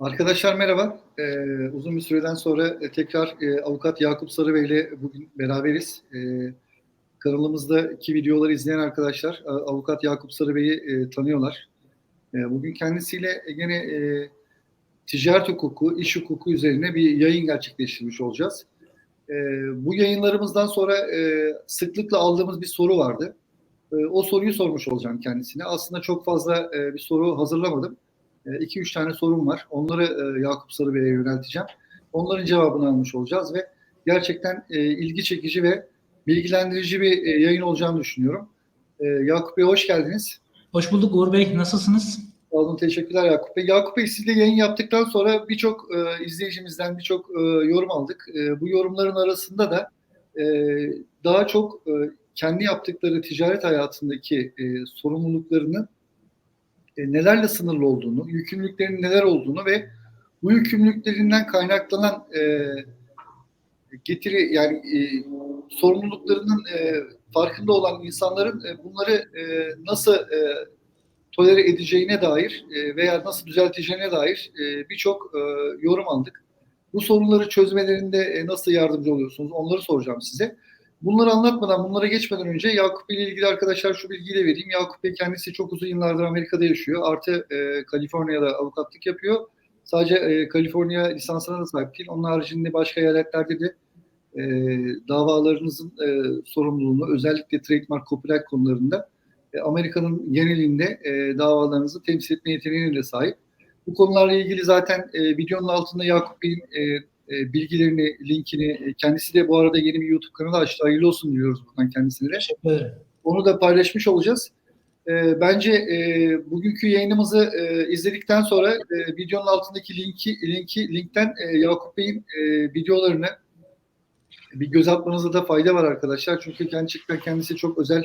Arkadaşlar merhaba. Ee, uzun bir süreden sonra e, tekrar e, avukat Yakup Sarıbey ile bugün beraberiz. E, kanalımızdaki videoları izleyen arkadaşlar avukat Yakup Sarıbey'i e, tanıyorlar. E, bugün kendisiyle yine e, ticaret hukuku, iş hukuku üzerine bir yayın gerçekleştirmiş olacağız. E, bu yayınlarımızdan sonra e, sıklıkla aldığımız bir soru vardı. E, o soruyu sormuş olacağım kendisine. Aslında çok fazla e, bir soru hazırlamadım. 2-3 tane sorum var. Onları e, Yakup Sarıbey'e yönelteceğim. Onların cevabını almış olacağız ve gerçekten e, ilgi çekici ve bilgilendirici bir e, yayın olacağını düşünüyorum. E, Yakup Bey hoş geldiniz. Hoş bulduk Uğur Bey. Nasılsınız? Sağ olun, teşekkürler Yakup Bey. Yakup Bey sizle yayın yaptıktan sonra birçok e, izleyicimizden birçok e, yorum aldık. E, bu yorumların arasında da e, daha çok e, kendi yaptıkları ticaret hayatındaki e, sorumluluklarını e, nelerle sınırlı olduğunu, yükümlülüklerinin neler olduğunu ve bu yükümlülüklerinden kaynaklanan e, getiri yani e, sorumluluklarının e, farkında olan insanların e, bunları e, nasıl e, tolere edeceğine dair e, veya nasıl düzelteceğine dair e, birçok e, yorum aldık. Bu sorunları çözmelerinde e, nasıl yardımcı oluyorsunuz? Onları soracağım size. Bunları anlatmadan, bunlara geçmeden önce Yakup ile ilgili arkadaşlar şu bilgiyi de vereyim. Yakup Bey kendisi çok uzun yıllardır Amerika'da yaşıyor. Artı e, Kaliforniya'da avukatlık yapıyor. Sadece e, Kaliforniya lisansına da sahip değil. Onun haricinde başka eyaletlerde de e, davalarınızın e, sorumluluğunu özellikle trademark, copyright konularında e, Amerika'nın genelinde e, davalarınızı temsil etme yeteneğine de sahip. Bu konularla ilgili zaten e, videonun altında Yakup Bey'in e, e, bilgilerini, linkini, e, kendisi de bu arada yeni bir YouTube kanalı açtı. Hayırlı olsun diyoruz buradan kendisine. Teşekkür ederim. Onu da paylaşmış olacağız. E, bence e, bugünkü yayınımızı e, izledikten sonra e, videonun altındaki linki, linki linkten e, Yakup Bey'in e, videolarını bir göz atmanızda da fayda var arkadaşlar. Çünkü gerçekten kendisi çok özel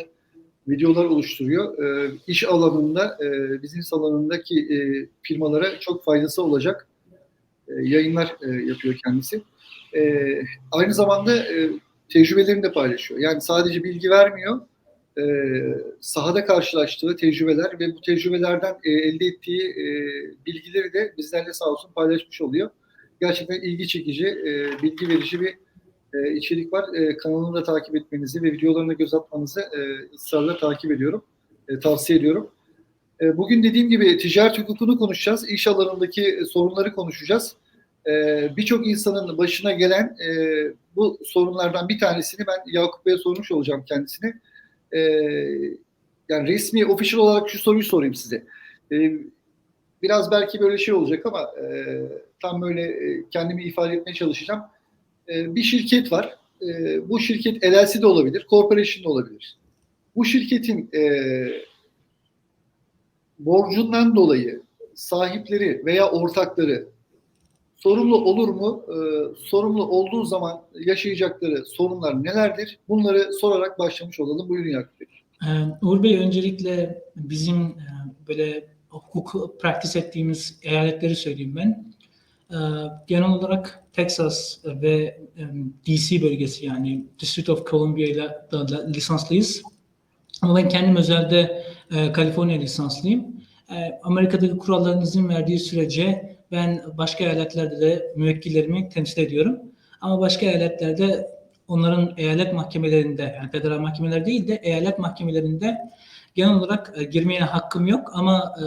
videolar oluşturuyor. E, iş alanında, e, business alanındaki e, firmalara çok faydası olacak yayınlar e, yapıyor kendisi. E, aynı zamanda e, tecrübelerini de paylaşıyor. Yani sadece bilgi vermiyor, e, sahada karşılaştığı tecrübeler ve bu tecrübelerden e, elde ettiği e, bilgileri de bizlerle sağ olsun paylaşmış oluyor. Gerçekten ilgi çekici, e, bilgi verici bir e, içerik var. E, kanalını da takip etmenizi ve videolarına göz atmanızı e, ısrarla takip ediyorum. E, tavsiye ediyorum. E, bugün dediğim gibi ticaret hukukunu konuşacağız. İş alanındaki sorunları konuşacağız. E, Birçok insanın başına gelen e, bu sorunlardan bir tanesini ben Yakup Bey'e sormuş olacağım kendisine. E, yani resmi, official olarak şu soruyu sorayım size. E, biraz belki böyle şey olacak ama e, tam böyle e, kendimi ifade etmeye çalışacağım. E, bir şirket var. E, bu şirket LLC de olabilir, corporation de olabilir. Bu şirketin e, borcundan dolayı sahipleri veya ortakları sorumlu olur mu? E, sorumlu olduğu zaman yaşayacakları sorunlar nelerdir? Bunları sorarak başlamış olalım. Buyurun Yakup. Ee, Uğur Bey öncelikle bizim e, böyle hukuk praktis ettiğimiz eyaletleri söyleyeyim ben. Ee, genel olarak Texas ve e, DC bölgesi yani District of Columbia ile lisanslıyız. Ama ben kendim özelde e, Kaliforniya lisanslıyım. E, Amerika'daki kuralların izin verdiği sürece ben başka eyaletlerde de müvekkillerimi temsil ediyorum. Ama başka eyaletlerde onların eyalet mahkemelerinde yani federal mahkemeler değil de eyalet mahkemelerinde genel olarak e, girmeye hakkım yok ama e,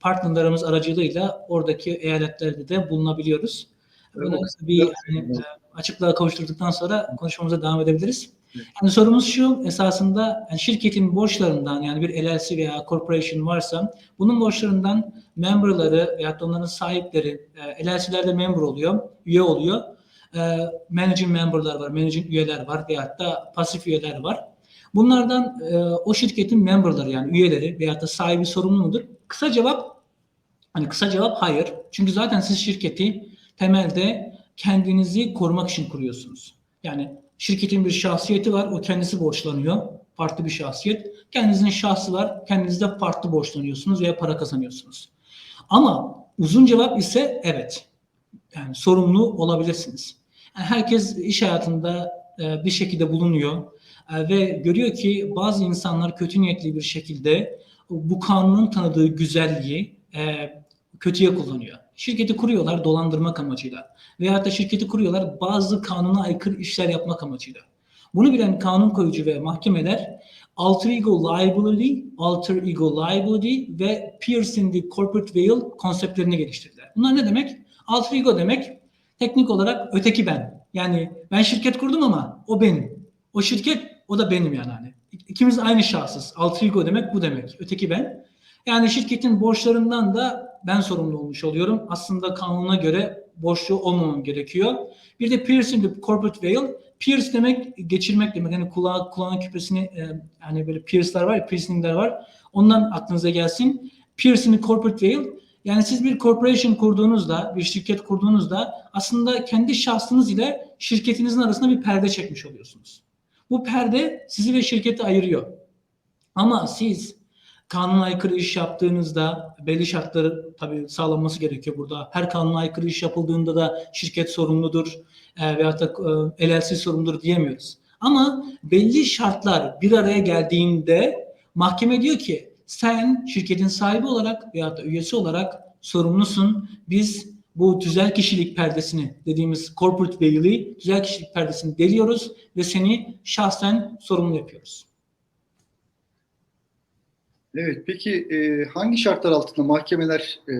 partnerlerimiz aracılığıyla oradaki eyaletlerde de bulunabiliyoruz. Bunu Evet. kısa bir hani, e, açıklığa kavuşturduktan sonra konuşmamıza devam edebiliriz. Yani sorumuz şu esasında yani şirketin borçlarından yani bir LLC veya corporation varsa bunun borçlarından memberları veya onların sahipleri e, LLC'lerde member oluyor, üye oluyor. E, managing memberlar var, managing üyeler var veyahut da pasif üyeler var. Bunlardan e, o şirketin memberları yani üyeleri veyahut da sahibi sorumlu mudur? Kısa cevap hani kısa cevap hayır. Çünkü zaten siz şirketi temelde kendinizi korumak için kuruyorsunuz. Yani şirketin bir şahsiyeti var, o kendisi borçlanıyor. Farklı bir şahsiyet. Kendinizin şahsı var, kendiniz de farklı borçlanıyorsunuz veya para kazanıyorsunuz. Ama uzun cevap ise evet. Yani sorumlu olabilirsiniz. Yani herkes iş hayatında e, bir şekilde bulunuyor e, ve görüyor ki bazı insanlar kötü niyetli bir şekilde bu kanunun tanıdığı güzelliği e, kötüye kullanıyor. Şirketi kuruyorlar dolandırmak amacıyla. Veyahut da şirketi kuruyorlar bazı kanuna aykırı işler yapmak amacıyla. Bunu bilen kanun koyucu ve mahkemeler alter ego liability, alter ego liability ve piercing the corporate veil konseptlerini geliştirdiler. Bunlar ne demek? Alter ego demek teknik olarak öteki ben. Yani ben şirket kurdum ama o benim. O şirket o da benim yani hani. İkimiz aynı şahsız. Alter ego demek bu demek. Öteki ben. Yani şirketin borçlarından da ben sorumlu olmuş oluyorum. Aslında kanuna göre borçlu olmamam gerekiyor. Bir de piercing the corporate veil. Pierce demek geçirmek demek. Hani kulağa, kulağın küpesini e, hani böyle pierce'lar var ya, piercing'ler var. Ondan aklınıza gelsin. Piercing corporate veil. Yani siz bir corporation kurduğunuzda, bir şirket kurduğunuzda aslında kendi şahsınız ile şirketinizin arasında bir perde çekmiş oluyorsunuz. Bu perde sizi ve şirketi ayırıyor. Ama siz kanuna aykırı iş yaptığınızda belli şartları tabii sağlanması gerekiyor burada. Her kanuna aykırı iş yapıldığında da şirket sorumludur e, veyahut da e, LLC sorumludur diyemiyoruz. Ama belli şartlar bir araya geldiğinde mahkeme diyor ki sen şirketin sahibi olarak veyahut da üyesi olarak sorumlusun. Biz bu tüzel kişilik perdesini dediğimiz corporate veil'i tüzel kişilik perdesini deliyoruz ve seni şahsen sorumlu yapıyoruz. Evet, peki e, hangi şartlar altında mahkemeler e,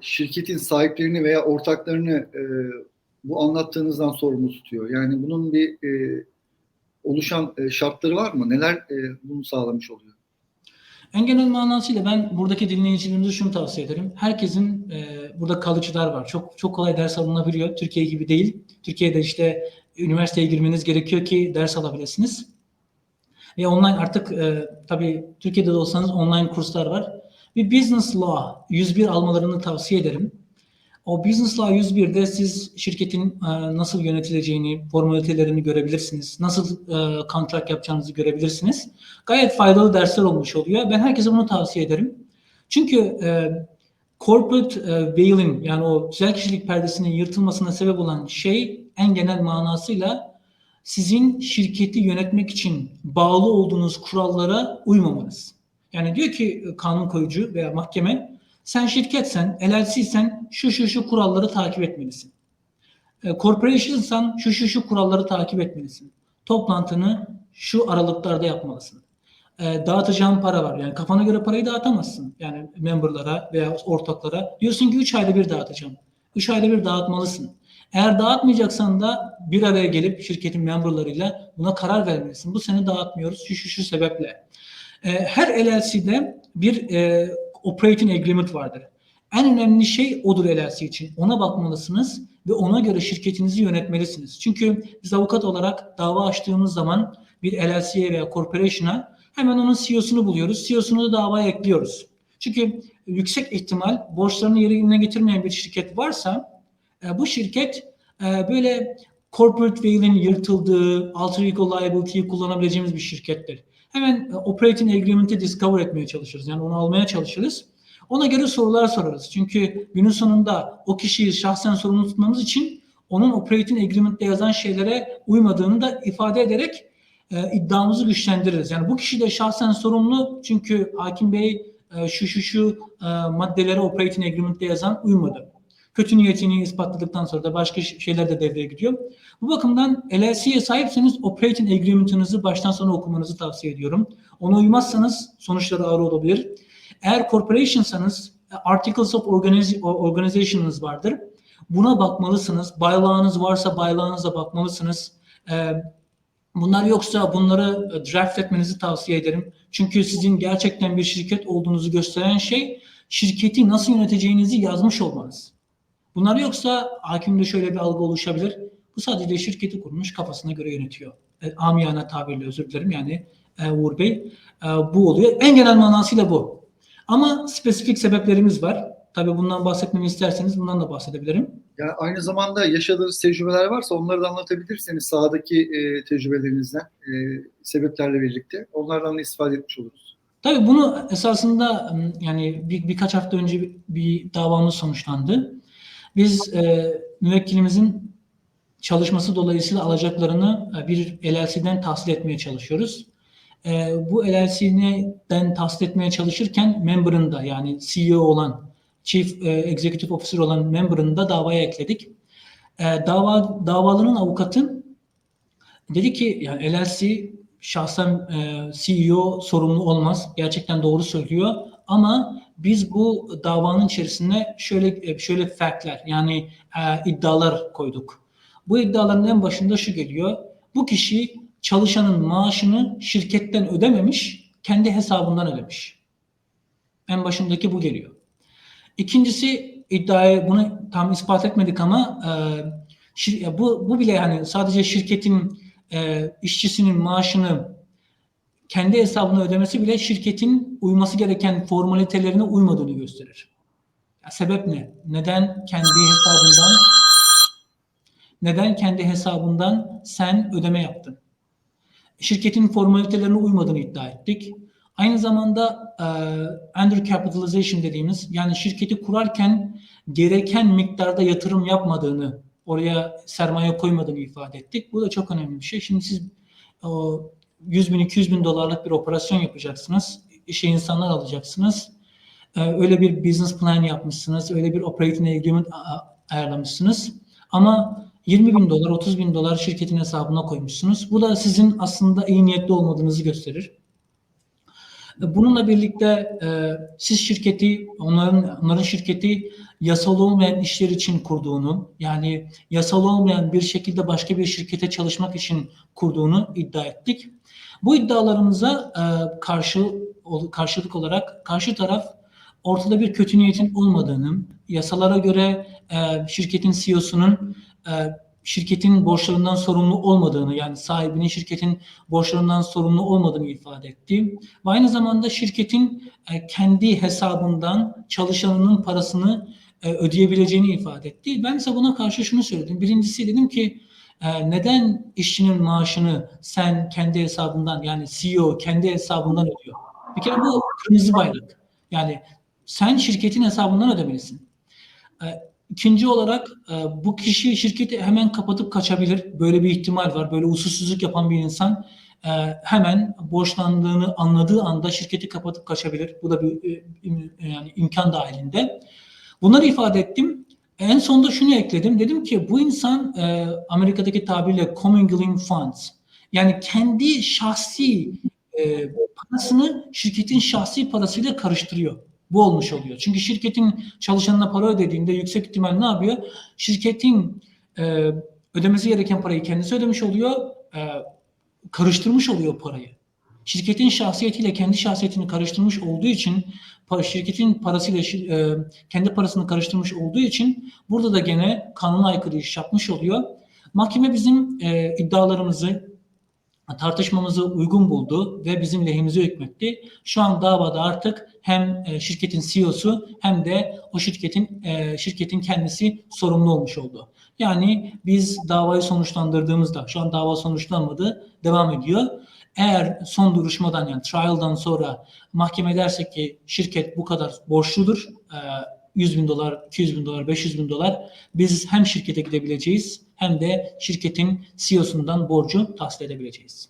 şirketin sahiplerini veya ortaklarını e, bu anlattığınızdan sorumlu tutuyor? Yani bunun bir e, oluşan e, şartları var mı? Neler e, bunu sağlamış oluyor? En genel manasıyla ben buradaki dinleyicilerimize şunu tavsiye ederim. Herkesin e, burada kalıcılar var. Çok çok kolay ders alınabiliyor. Türkiye gibi değil. Türkiye'de işte üniversiteye girmeniz gerekiyor ki ders alabilirsiniz. Ve online artık e, tabii Türkiye'de de olsanız online kurslar var. Bir Business Law 101 almalarını tavsiye ederim. O Business Law 101'de siz şirketin e, nasıl yönetileceğini, formalitelerini görebilirsiniz. Nasıl e, kontrat yapacağınızı görebilirsiniz. Gayet faydalı dersler olmuş oluyor. Ben herkese bunu tavsiye ederim. Çünkü e, corporate e, veil'in yani o güzel kişilik perdesinin yırtılmasına sebep olan şey en genel manasıyla sizin şirketi yönetmek için bağlı olduğunuz kurallara uymamanız. Yani diyor ki e, kanun koyucu veya mahkeme sen şirketsen, LLC'sen şu şu şu kuralları takip etmelisin. E, corporation'san şu şu şu kuralları takip etmelisin. Toplantını şu aralıklarda yapmalısın. E, dağıtacağın para var. Yani kafana göre parayı dağıtamazsın. Yani memberlara veya ortaklara. Diyorsun ki 3 ayda bir dağıtacağım. 3 ayda bir dağıtmalısın. Eğer dağıtmayacaksan da bir araya gelip şirketin memberlarıyla buna karar vermelisin. Bu sene dağıtmıyoruz şu şu şu sebeple. E, her LLC'de bir e, operating agreement vardır. En önemli şey odur LLC için. Ona bakmalısınız ve ona göre şirketinizi yönetmelisiniz. Çünkü biz avukat olarak dava açtığımız zaman bir LLC'ye veya corporation'a hemen onun CEO'sunu buluyoruz. CEO'sunu da davaya ekliyoruz. Çünkü yüksek ihtimal borçlarını yerine getirmeyen bir şirket varsa e, bu şirket e, böyle corporate veil'in yırtıldığı, alter ego liability'yi kullanabileceğimiz bir şirkettir. Hemen e, operating agreement'i discover etmeye çalışırız. Yani onu almaya çalışırız. Ona göre sorular sorarız. Çünkü günün sonunda o kişiyi şahsen sorumlu tutmamız için onun operating agreement'te yazan şeylere uymadığını da ifade ederek e, iddiamızı güçlendiririz. Yani bu kişi de şahsen sorumlu çünkü hakim bey e, şu şu şu e, maddelere operating agreement'te yazan uymadı. Kötü niyetini ispatladıktan sonra da başka şeyler de devreye gidiyor. Bu bakımdan LLC'ye sahipseniz operating agreement'ınızı baştan sona okumanızı tavsiye ediyorum. Ona uymazsanız sonuçları ağır olabilir. Eğer corporation'sanız Articles of Organization'ınız vardır. Buna bakmalısınız. Baylağınız varsa baylağınıza bakmalısınız. Bunlar yoksa bunları draft etmenizi tavsiye ederim. Çünkü sizin gerçekten bir şirket olduğunuzu gösteren şey şirketi nasıl yöneteceğinizi yazmış olmanız. Bunlar yoksa hakimde şöyle bir algı oluşabilir. Bu sadece şirketi kurmuş kafasına göre yönetiyor. E, amiyane tabirle özür dilerim yani e, Uğur Bey. E, bu oluyor. En genel manasıyla bu. Ama spesifik sebeplerimiz var. Tabii bundan bahsetmemi isterseniz bundan da bahsedebilirim. Yani aynı zamanda yaşadığınız tecrübeler varsa onları da anlatabilirseniz sahadaki e, tecrübelerinizden e, sebeplerle birlikte onlardan da istifade etmiş oluruz. Tabii bunu esasında yani bir, birkaç hafta önce bir, bir davamız sonuçlandı. Biz e, müvekkilimizin çalışması dolayısıyla alacaklarını e, bir LLC'den tahsil etmeye çalışıyoruz. E, bu LLC'den tahsil etmeye çalışırken member'ın da yani CEO olan Chief e, Executive Officer olan member'ını da davaya ekledik. E, dava davalının avukatı dedi ki yani LLC şahsen e, CEO sorumlu olmaz. Gerçekten doğru söylüyor. Ama biz bu davanın içerisine şöyle şöyle factler yani e, iddialar koyduk. Bu iddiaların en başında şu geliyor. Bu kişi çalışanın maaşını şirketten ödememiş, kendi hesabından ödemiş. En başındaki bu geliyor. İkincisi iddiayı bunu tam ispat etmedik ama e, bu bu bile yani sadece şirketin e, işçisinin maaşını kendi hesabına ödemesi bile şirketin uyması gereken formalitelerine uymadığını gösterir. Ya sebep ne? Neden kendi hesabından neden kendi hesabından sen ödeme yaptın? Şirketin formalitelerine uymadığını iddia ettik. Aynı zamanda e, undercapitalization dediğimiz yani şirketi kurarken gereken miktarda yatırım yapmadığını, oraya sermaye koymadığını ifade ettik. Bu da çok önemli bir şey. Şimdi siz 100 bin, 200 bin dolarlık bir operasyon yapacaksınız. İşe insanlar alacaksınız. E, öyle bir business plan yapmışsınız. Öyle bir operating agreement ayarlamışsınız. Ama 20 bin dolar, 30 bin dolar şirketin hesabına koymuşsunuz. Bu da sizin aslında iyi niyetli olmadığınızı gösterir. Bununla birlikte e, siz şirketi, onların onların şirketi yasal olmayan işler için kurduğunu, yani yasal olmayan bir şekilde başka bir şirkete çalışmak için kurduğunu iddia ettik. Bu iddialarımıza e, karşı karşılık olarak karşı taraf ortada bir kötü niyetin olmadığını, yasalara göre e, şirketin CEO'sunun e, şirketin borçlarından sorumlu olmadığını yani sahibinin şirketin borçlarından sorumlu olmadığını ifade etti. Ve aynı zamanda şirketin e, kendi hesabından çalışanının parasını e, ödeyebileceğini ifade etti. Ben ise buna karşı şunu söyledim. Birincisi dedim ki e, neden işçinin maaşını sen kendi hesabından yani CEO kendi hesabından ödüyor? Bir kere bu kırmızı bayrak. Yani sen şirketin hesabından ödemelisin. İkinci olarak e, bu kişi şirketi hemen kapatıp kaçabilir. Böyle bir ihtimal var. Böyle usulsüzlük yapan bir insan e, hemen borçlandığını anladığı anda şirketi kapatıp kaçabilir. Bu da bir e, yani imkan dahilinde. Bunları ifade ettim. En sonunda şunu ekledim. Dedim ki bu insan Amerika'daki tabirle commingling funds. Yani kendi şahsi parasını şirketin şahsi parasıyla karıştırıyor. Bu olmuş oluyor. Çünkü şirketin çalışanına para ödediğinde yüksek ihtimal ne yapıyor? Şirketin e, ödemesi gereken parayı kendisi ödemiş oluyor. E, karıştırmış oluyor parayı. Şirketin şahsiyetiyle kendi şahsiyetini karıştırmış olduğu için şirketin parasıyla e, kendi parasını karıştırmış olduğu için burada da gene kanuna aykırı iş yapmış oluyor. Mahkeme bizim e, iddialarımızı tartışmamızı uygun buldu ve bizim lehimize hükmetti. Şu an davada artık hem e, şirketin CEO'su hem de o şirketin e, şirketin kendisi sorumlu olmuş oldu. Yani biz davayı sonuçlandırdığımızda şu an dava sonuçlanmadı, devam ediyor. Eğer son duruşmadan yani trial'dan sonra mahkeme derse ki şirket bu kadar borçludur, 100 e, bin dolar, 200 bin dolar, 500 bin dolar biz hem şirkete gidebileceğiz hem de şirketin CEO'sundan borcu tahsil edebileceğiz.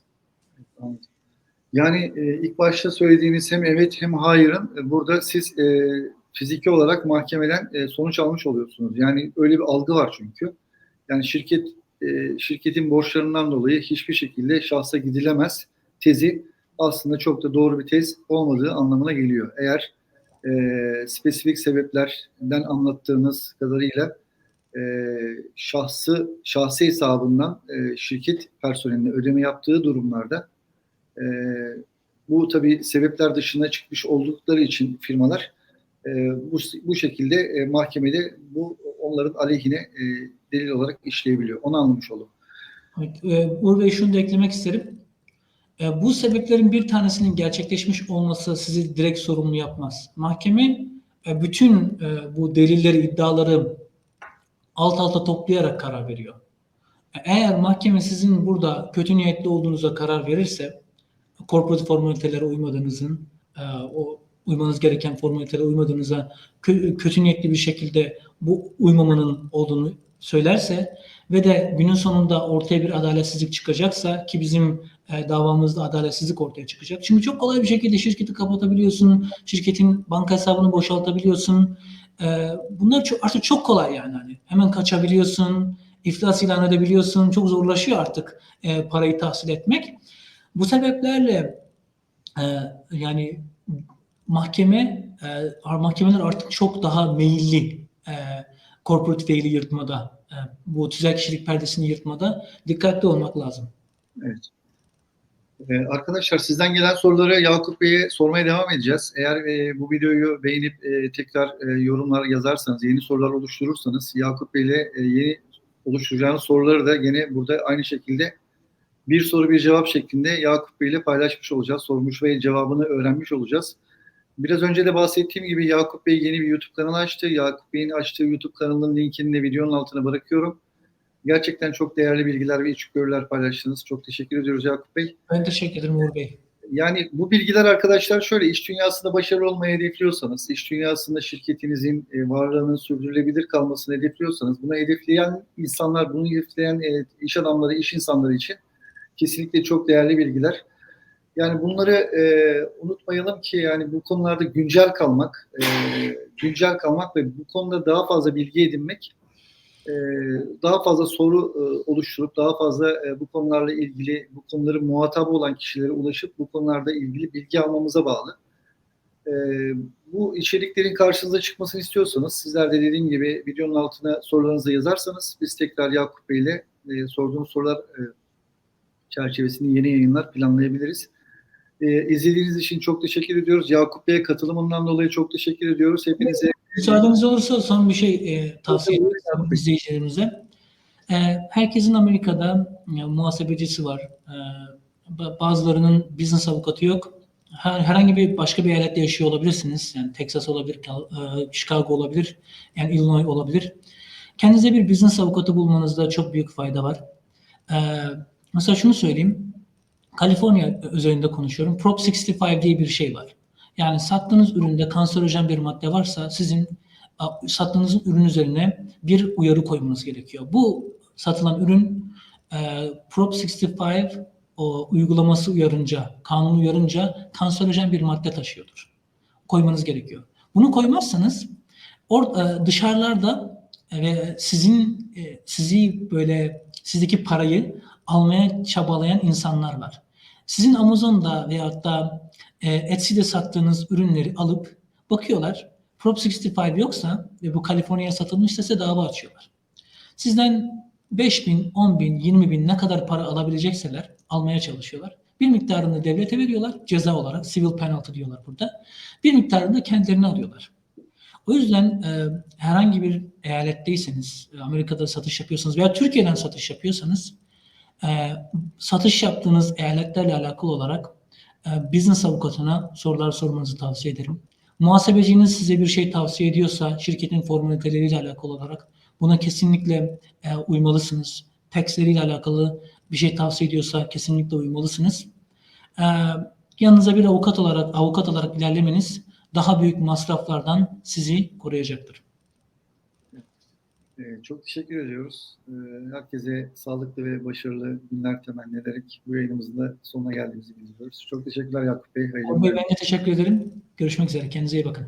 Yani e, ilk başta söylediğiniz hem evet hem hayırın e, burada siz e, fiziki olarak mahkemeden e, sonuç almış oluyorsunuz. Yani öyle bir algı var çünkü. Yani şirket e, şirketin borçlarından dolayı hiçbir şekilde şahsa gidilemez tezi aslında çok da doğru bir tez olmadığı anlamına geliyor. Eğer e, spesifik sebeplerden anlattığınız kadarıyla e, şahsı şahsi hesabından e, şirket personeline ödeme yaptığı durumlarda e, bu tabi sebepler dışına çıkmış oldukları için firmalar e, bu, bu şekilde e, mahkemede bu onların aleyhine e, delil olarak işleyebiliyor. Onu anlamış oldum. Evet, e, Uğur şunu da eklemek isterim. E, bu sebeplerin bir tanesinin gerçekleşmiş olması sizi direkt sorumlu yapmaz. Mahkeme e, bütün e, bu delilleri, iddiaları alt alta toplayarak karar veriyor. Eğer mahkeme sizin burada kötü niyetli olduğunuza karar verirse, korporatif formalitelere uymadığınızın, e, o uymanız gereken formalitelere uymadığınıza kötü niyetli bir şekilde bu uymamanın olduğunu söylerse ve de günün sonunda ortaya bir adaletsizlik çıkacaksa ki bizim e, davamızda adaletsizlik ortaya çıkacak. Çünkü çok kolay bir şekilde şirketi kapatabiliyorsun, şirketin banka hesabını boşaltabiliyorsun, E, bunlar çok, artık çok kolay yani. Hani hemen kaçabiliyorsun, iflas ilan edebiliyorsun. Çok zorlaşıyor artık e, parayı tahsil etmek. Bu sebeplerle e, yani mahkeme e, mahkemeler artık çok daha meyilli e, corporate fail'i yırtmada, e, bu tüzel kişilik perdesini yırtmada dikkatli olmak lazım. Evet. Ee, arkadaşlar sizden gelen soruları Yakup Bey'e sormaya devam edeceğiz. Eğer e, bu videoyu beğenip e, tekrar e, yorumlar yazarsanız, yeni sorular oluşturursanız Yakup Bey ile e, yeni oluşturacağınız soruları da yine burada aynı şekilde bir soru bir cevap şeklinde Yakup Bey ile paylaşmış olacağız. Sormuş ve cevabını öğrenmiş olacağız. Biraz önce de bahsettiğim gibi Yakup Bey yeni bir YouTube kanalı açtı. Yakup Bey'in açtığı YouTube kanalının linkini de videonun altına bırakıyorum. Gerçekten çok değerli bilgiler ve içgörüler paylaştınız. Çok teşekkür ediyoruz Yakup Bey. Ben teşekkür ederim Uğur Bey. Yani bu bilgiler arkadaşlar şöyle iş dünyasında başarılı olmayı hedefliyorsanız, iş dünyasında şirketinizin e, varlığının sürdürülebilir kalmasını hedefliyorsanız, bunu hedefleyen insanlar, bunu hedefleyen e, iş adamları, iş insanları için kesinlikle çok değerli bilgiler. Yani bunları e, unutmayalım ki yani bu konularda güncel kalmak, e, güncel kalmak ve bu konuda daha fazla bilgi edinmek daha fazla soru e, oluşturup daha fazla e, bu konularla ilgili bu konuların muhatabı olan kişilere ulaşıp bu konularda ilgili bilgi almamıza bağlı. E, bu içeriklerin karşınıza çıkmasını istiyorsanız sizler de dediğim gibi videonun altına sorularınızı yazarsanız biz tekrar Yakup Bey ile e, sorduğunuz sorular çerçevesinde yeni yayınlar planlayabiliriz. İzlediğiniz için çok teşekkür ediyoruz. Yakup Bey'e katılımından dolayı çok teşekkür ediyoruz. Hepinize Müsaadeniz olursa son bir şey e, tavsiye ederim izleyicilerimize. E, herkesin Amerika'da e, muhasebecisi var. E, bazılarının business avukatı yok. Her, herhangi bir başka bir eyalette yaşıyor olabilirsiniz. Yani Texas olabilir, e, Chicago olabilir, yani Illinois olabilir. Kendinize bir business avukatı bulmanızda çok büyük fayda var. E, mesela şunu söyleyeyim. Kaliforniya üzerinde konuşuyorum. Prop 65 diye bir şey var. Yani sattığınız üründe kanserojen bir madde varsa sizin sattığınız ürün üzerine bir uyarı koymanız gerekiyor. Bu satılan ürün e, Prop 65 o uygulaması uyarınca, kanun uyarınca kanserojen bir madde taşıyordur. Koymanız gerekiyor. Bunu koymazsanız or, e, dışarılarda ve sizin e, sizi böyle sizdeki parayı almaya çabalayan insanlar var. Sizin Amazon'da veyahut da e, Etsy'de sattığınız ürünleri alıp bakıyorlar. Prop 65 yoksa ve bu Kaliforniya'ya satılmışsa size dava açıyorlar. Sizden 5 bin, 10 bin, 20 bin ne kadar para alabilecekseler almaya çalışıyorlar. Bir miktarını devlete veriyorlar ceza olarak. Civil penalty diyorlar burada. Bir miktarını da kendilerine alıyorlar. O yüzden e, herhangi bir eyaletteyseniz, Amerika'da satış yapıyorsanız veya Türkiye'den satış yapıyorsanız e, satış yaptığınız eyaletlerle alakalı olarak e, business avukatına sorular sormanızı tavsiye ederim. Muhasebeciniz size bir şey tavsiye ediyorsa şirketin formüliteleriyle alakalı olarak buna kesinlikle e, uymalısınız. Taxleriyle alakalı bir şey tavsiye ediyorsa kesinlikle uymalısınız. E, yanınıza bir avukat olarak avukat olarak ilerlemeniz daha büyük masraflardan sizi koruyacaktır. Ee, Çok teşekkür ediyoruz. Ee, Herkese sağlıklı ve başarılı günler temenni ederek bu yayınımızın da sonuna geldiğimizi bildiriyoruz. Çok teşekkürler Yakup Bey. Hayırlı ben de teşekkür ederim. Görüşmek üzere. Kendinize iyi bakın.